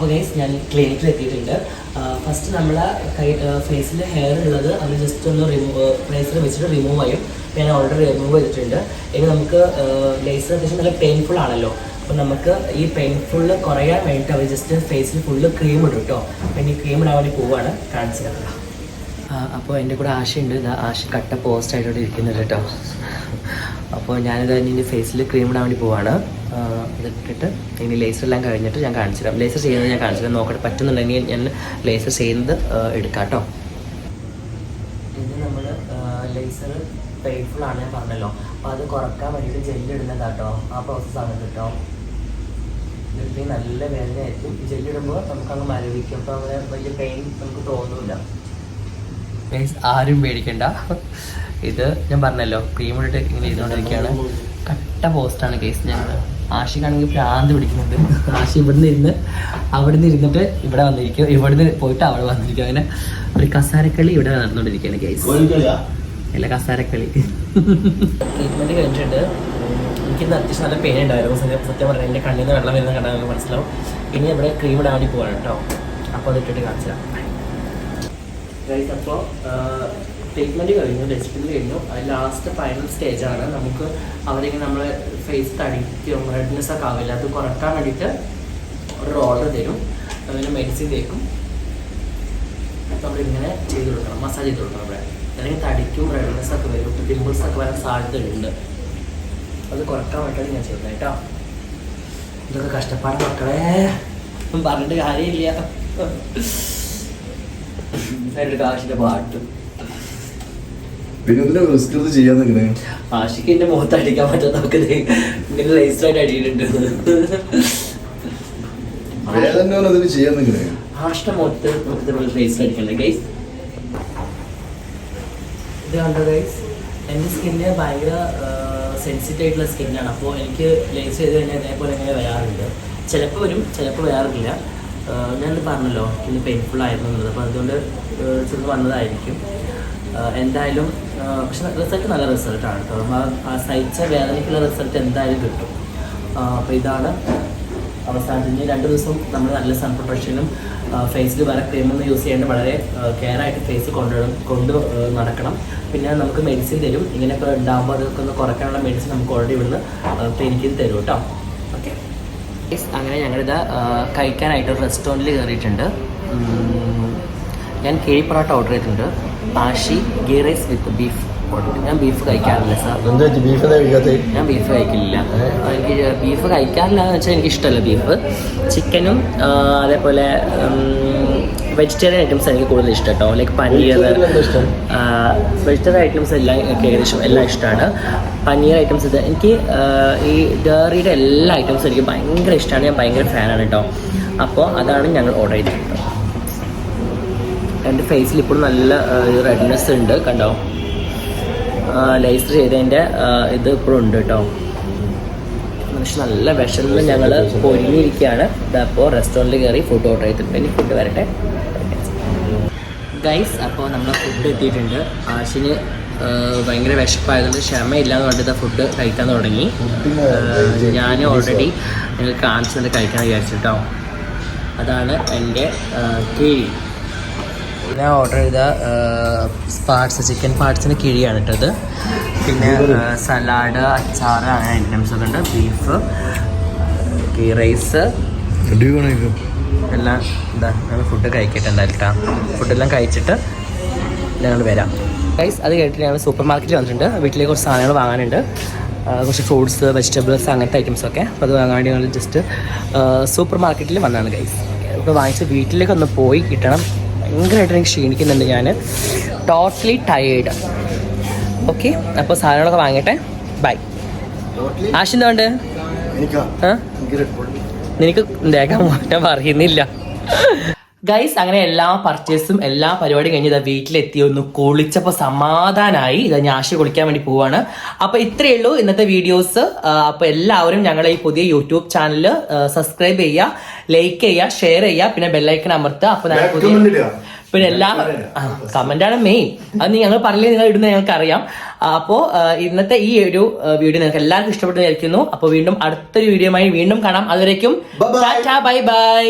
അപ്പോൾ ഗൈസ് ഞാൻ ക്ലിനിക്കിൽ എത്തിയിട്ടുണ്ട്. ഫസ്റ്റ് നമ്മൾ കൈ ഫേസിൽ ഹെയർ ഉള്ളത് അത് ജസ്റ്റ് ഒന്ന് റിമൂവ് ലേസർ വെച്ചിട്ട് റിമൂവ് ആയും. ഞാൻ ഓൾറെഡി റിമൂവ് ചെയ്തിട്ടുണ്ട്. ഇനി നമുക്ക് ലേസർ അത്യാവശ്യം നല്ല പെയിൻഫുൾ ആണല്ലോ. അപ്പോൾ നമുക്ക് ഈ പെയിൻഫുൾ കുറയാൻ വേണ്ടിയിട്ട് അവർ ജസ്റ്റ് ഫേസിൽ ഫുള്ള് ക്രീം ഇടും കേട്ടോ അപ്പം ഇനി ക്രീം ഇടാൻ വേണ്ടി പോവുകയാണ് കാണിച്ചു തരാം അപ്പോൾ എന്റെ കൂടെ ആശയുണ്ട്. ആശ കട്ട പോസ്റ്റ് ആയിട്ടോടെ ഇരിക്കുന്നത് കേട്ടോ അപ്പോൾ ഞാനിത് ഇനി ഫേസിൽ ക്രീം ഇടാൻ വേണ്ടി പോവാണ്. ഇതിട്ടിട്ട് ഇനി ലേസർ എല്ലാം കഴിഞ്ഞിട്ട് ഞാൻ കാണിച്ചു തരാം ലേസർ ചെയ്യുന്നത് ഞാൻ കാണിച്ചു തരാം നോക്കട്ടെ പറ്റുന്നുണ്ടെങ്കിൽ ഞാൻ ലേസർ ചെയ്യുന്നത് എടുക്കാം കേട്ടോ. ഇത് നമ്മൾ ലേസർ പെയിൻഫുൾ ആണ് ഞാൻ പറഞ്ഞല്ലോ. അപ്പോൾ അത് കുറയ്ക്കാൻ വേണ്ടിയിട്ട് ജെല്ല് ഇടുന്നതാട്ടോ ആ പ്രോസസ്സാണ് കേട്ടോ. ഇതിൽ നല്ല വേദനയായിരിക്കും. നമുക്ക് അങ്ങ് മരവിക്കും. അപ്പോൾ അങ്ങനെ വലിയ പെയിൻ നമുക്ക് തോന്നുന്നില്ല ആരും പേടിക്കണ്ട. ഇത് ഞാൻ പറഞ്ഞല്ലോ ക്രീം ഇട്ടിട്ട് ഇങ്ങനെ ഇരുന്നുകൊണ്ടിരിക്കുകയാണ് കട്ട പോസ്റ്റാണ് കേസ് ഞങ്ങൾ ആഷിക്കാണെങ്കിൽ ഭ്രാന്ത് പിടിക്കുന്നുണ്ട്. ആഷി ഇവിടുന്ന് ഇരുന്ന് അവിടുന്ന് ഇരുന്നിട്ട് ഇവിടെ വന്നിരിക്കും. ഇവിടുന്ന് പോയിട്ട് അവിടെ വന്നിരിക്കും. അങ്ങനെ ഒരു കസാരക്കളി ഇവിടെ നടന്നുകൊണ്ടിരിക്കുകയാണ് കേസ് അല്ല കസാരക്കളി. ട്രീറ്റ്മെന്റ് കഴിഞ്ഞിട്ടുണ്ട് എനിക്ക് ഇന്ന് അത്യാവശ്യം നല്ല പെയിൻ ഉണ്ടായിരുന്നു സത്യം പറഞ്ഞാൽ എന്റെ കണ്ണിൽ നിന്ന് വെള്ളം വരുന്ന കണ്ടാൽ മനസ്സിലാവും. ഇനി ഇവിടെ ക്രീം ഇടാൻ വേണ്ടി പോവാണ് കേട്ടോ. അപ്പോൾ അത് ഇട്ടിട്ട് കാണിച്ചു തരാം അപ്പോൾ ട്രീറ്റ്മെന്റ് കഴിഞ്ഞു ഡെസ്റ്റിൽ കഴിഞ്ഞു. അത് ലാസ്റ്റ് ഫൈനൽ സ്റ്റേജാണ് നമുക്ക് അവരിങ്ങനെ നമ്മളെ ഫേസ് തടിക്കും റെഡ്നെസ് ഒക്കെ ആവില്ല. അത് കുറയ്ക്കാൻ വേണ്ടിയിട്ട് ഒരു റോളർ തരും. അങ്ങനെ മെഡിസിൻ തേക്കും. നമ്മളിങ്ങനെ ചെയ്ത് കൊടുക്കണം മസാജ് ചെയ്ത് കൊടുക്കണം അവിടെ അല്ലെങ്കിൽ തടിക്കും റെഡ്നെസ് ഒക്കെ വരും പിമ്പിൾസ് ഒക്കെ വരാൻ സാധ്യതയുണ്ട്. അത് കുറയ്ക്കാൻ വേണ്ടിയിട്ടാണ് ഞാൻ ചെയ്യുന്നത് കേട്ടോ. ഇതൊക്കെ കഷ്ടപ്പാട് മക്കളെ. പറഞ്ഞിട്ട് കാര്യമില്ല. അതിന്റെ കാശിന്റെ പാട്ട്. പിന്നെ റിസ്ക് എടുത്ത് ചെയ്യാൻ നിൽക്കണേ ആഷിക്ക് എന്റെ മുഖത്ത് അടിക്കാൻ പറ്റാത്ത നമുക്ക് ഇങ്ങനെ രജിസ്റ്ററായിട്ട് അടിയിട്ടുണ്ട് വേദന അതിന് ചെയ്യാൻ നിൽക്കണേ ആഷിന്റെ മുഖത്ത് നമുക്ക് ഇതുപോലെ രജിസ്റ്റർ അടിക്കണ്ടേ ഗൈസ് ഇത് കണ്ടോ ഗൈസ് എന്റെ സ്കിന്ന് ഭയങ്കര സെൻസിറ്റീവ് ആയിട്ടുള്ള സ്കിന്നാണ് അപ്പോൾ എനിക്ക് ലേസ് ചെയ്ത് കഴിഞ്ഞാൽ ഇതേപോലെ ഇങ്ങനെ വരാറുണ്ട്. ചിലപ്പോൾ വരും ചിലപ്പോൾ വരാറില്ല. ഞാനത് പറഞ്ഞല്ലോ ഇന്ന് പെയിൻഫുൾ ആയിരുന്നു എന്നുള്ളത്. അപ്പോൾ അതുകൊണ്ട് ചെറുത് വന്നതായിരിക്കും. എന്തായാലും പക്ഷെ റിസൾട്ട് നല്ല റിസൾട്ടാണ് കേട്ടോ നമ്മൾ ആ സഹിച്ച വേദനയ്ക്കുള്ള റിസൾട്ട് എന്തായാലും കിട്ടും. അപ്പോൾ ഇതാണ് അവസാനത്തിന് രണ്ട് ദിവസം നമ്മൾ നല്ല സൺ പ്രൊട്ടക്ഷനും ഫേസിൽ വേറെ ക്രീമൊന്നും യൂസ് ചെയ്യേണ്ട വളരെ കെയർ ആയിട്ട് ഫേസ് കൊണ്ട് കൊണ്ട് നടക്കണം. പിന്നെ നമുക്ക് മെഡിസിൻ തരും. ഇങ്ങനെയൊക്കെ ഉണ്ടാകുമ്പോൾ അതൊക്കെ ഒന്ന് കുറയ്ക്കാനുള്ള മെഡിസിൻ നമുക്ക് ഓൾറെഡി ഇവിടുന്ന് ക്ലിനിക്കിൽ തരും കേട്ടോ ഓക്കെ അങ്ങനെ ഞങ്ങളിത് കഴിക്കാനായിട്ട് ഒരു റെസ്റ്റോറന്റിൽ കയറിയിട്ടുണ്ട് ഞാൻ കിഴി പൊറോട്ട ഓർഡർ ചെയ്തിട്ടുണ്ട്. Ashi ghee rice with beef ഞാൻ ബീഫ് കഴിക്കാറില്ല സാർ എന്താ ബീഫ് ഞാൻ ബീഫ് കഴിക്കില്ല. എനിക്ക് ബീഫ് കഴിക്കാറില്ല എന്ന് വെച്ചാൽ എനിക്ക് ഇഷ്ടമല്ല ബീഫ് ചിക്കനും അതേപോലെ വെജിറ്റേറിയൻ ഐറ്റംസ് എനിക്ക് കൂടുതൽ ഇഷ്ടം കേട്ടോ ലൈക്ക് പനീർ വെജിറ്റേറിയൻ ഐറ്റംസ് എല്ലാം എനിക്ക് ഏകദേശം എല്ലാം ഇഷ്ടമാണ് പനീർ ഐറ്റംസ് ഇത് എനിക്ക് ഈ ഡയറിയുടെ എല്ലാ ഐറ്റംസും എനിക്ക് ഭയങ്കര ഇഷ്ടമാണ് ഞാൻ ഭയങ്കര ഫാനാണ് കേട്ടോ അപ്പോൾ അതാണ് ഞങ്ങൾ ഓർഡർ ചെയ്തിട്ടുള്ളത് എന്റെ ഫേസിൽ ഇപ്പോഴും നല്ല റെഡ്നെസ് ഉണ്ട് കണ്ടോ? ലൈസർ ചെയ്തതിന്റെ ഇത് ഇപ്പോഴും ഉണ്ട് കേട്ടോ. പക്ഷെ നല്ല വിഷമിൽ ഞങ്ങൾ പൊരിഞ്ഞിരിക്കുകയാണ്. ഇതപ്പോൾ റെസ്റ്റോറന്റിൽ കയറി ഫുഡ് ഓർഡർ ചെയ്തിട്ട് ഇനി ഫുഡ് വരട്ടെ. ഗൈസ് അപ്പോൾ നമ്മൾ ഫുഡ് എത്തിയിട്ടുണ്ട്. ആശിന് ഭയങ്കര വിശപ്പായതുകൊണ്ട് ക്ഷമയില്ലാന്ന് പറഞ്ഞിട്ട് ഫുഡ് കഴിക്കാൻ തുടങ്ങി. ഞാൻ ഓൾറെഡി നിങ്ങൾ കാണിച്ചത് കഴിക്കാൻ വിചാരിച്ചിട്ടോ അതാണ് എന്റെ കിഴി. ഞാൻ ഓർഡർ ചെയ്ത പാർട്സ് ചിക്കൻ പാർട്സിന് കിഴിയാണ് ഇട്ടത് പിന്നെ സലാഡ് അച്ചാറ് അങ്ങനെ ഐറ്റംസ് ഒക്കെ ഉണ്ട്. ബീഫ് ഗീ റൈസ് എല്ലാം എന്താ ഞങ്ങൾ ഫുഡ് കഴിക്കട്ടെ എന്തായാലും ഫുഡെല്ലാം കഴിച്ചിട്ട് ഞങ്ങൾ വരാം. ഗൈസ് അത് കേട്ടിട്ട് ഞങ്ങൾ സൂപ്പർ മാർക്കറ്റിൽ വന്നിട്ടുണ്ട്. വീട്ടിലേക്ക് കുറച്ച് സാധനങ്ങൾ വാങ്ങാനുണ്ട്. കുറച്ച് ഫ്രൂട്ട്സ് വെജിറ്റബിൾസ് അങ്ങനത്തെ ഐറ്റംസ് ഒക്കെ. അപ്പോൾ അത് വാങ്ങാൻ വേണ്ടി ഞങ്ങൾ ജസ്റ്റ് സൂപ്പർ മാർക്കറ്റിൽ വന്നതാണ് ഗൈസ് ഇപ്പോൾ വാങ്ങിച്ച് വീട്ടിലേക്ക് ഒന്ന് പോയി കിട്ടണം. ഭയങ്കരമായിട്ട് എനിക്ക് ക്ഷീണിക്കുന്നുണ്ട് ഞാൻ ടോട്ടലി ടയേർഡ് ഓക്കെ അപ്പോൾ സാധനങ്ങളൊക്കെ വാങ്ങട്ടെ ബൈ ആശ് എന്താ ഉണ്ട് എനിക്കാ? ആ? ബോൾ നിനക്ക് ദേഹം ഞാൻ പറയുന്നില്ല. ഗൈസ് അങ്ങനെ എല്ലാ പർച്ചേസും എല്ലാ പരിപാടിയും കഴിഞ്ഞ് ഇതാ വീട്ടിലെത്തി. ഒന്ന് കുളിച്ചപ്പോൾ സമാധാനായി ഇതാ ഞാശി കുളിക്കാൻ വേണ്ടി പോവാണ്. അപ്പൊ ഇത്രയേ ഉള്ളൂ ഇന്നത്തെ വീഡിയോസ് അപ്പൊ എല്ലാവരും ഞങ്ങളെ ഈ പുതിയ യൂട്യൂബ് ചാനൽ സബ്സ്ക്രൈബ് ചെയ്യുക ലൈക്ക് ചെയ്യുക ഷെയർ ചെയ്യുക പിന്നെ ബെല്ലൈക്കൺ അമർത്തുക. അപ്പൊ ഞങ്ങൾ പുതിയ പിന്നെ എല്ലാ കമന്റ് ആണ് മെയിൻ അത് ഞങ്ങൾ പറഞ്ഞില്ലേ നിങ്ങൾ ഇടുന്ന ഞങ്ങൾക്ക് അറിയാം അപ്പോ ഇന്നത്തെ ഈ ഒരു വീഡിയോ നിങ്ങൾക്ക് എല്ലാവർക്കും ഇഷ്ടപ്പെട്ടു വിചാരിക്കുന്നു അപ്പൊ വീണ്ടും അടുത്തൊരു വീഡിയോയുമായി വീണ്ടും കാണാം. അതുവരേക്കും Bye bye. Bye bye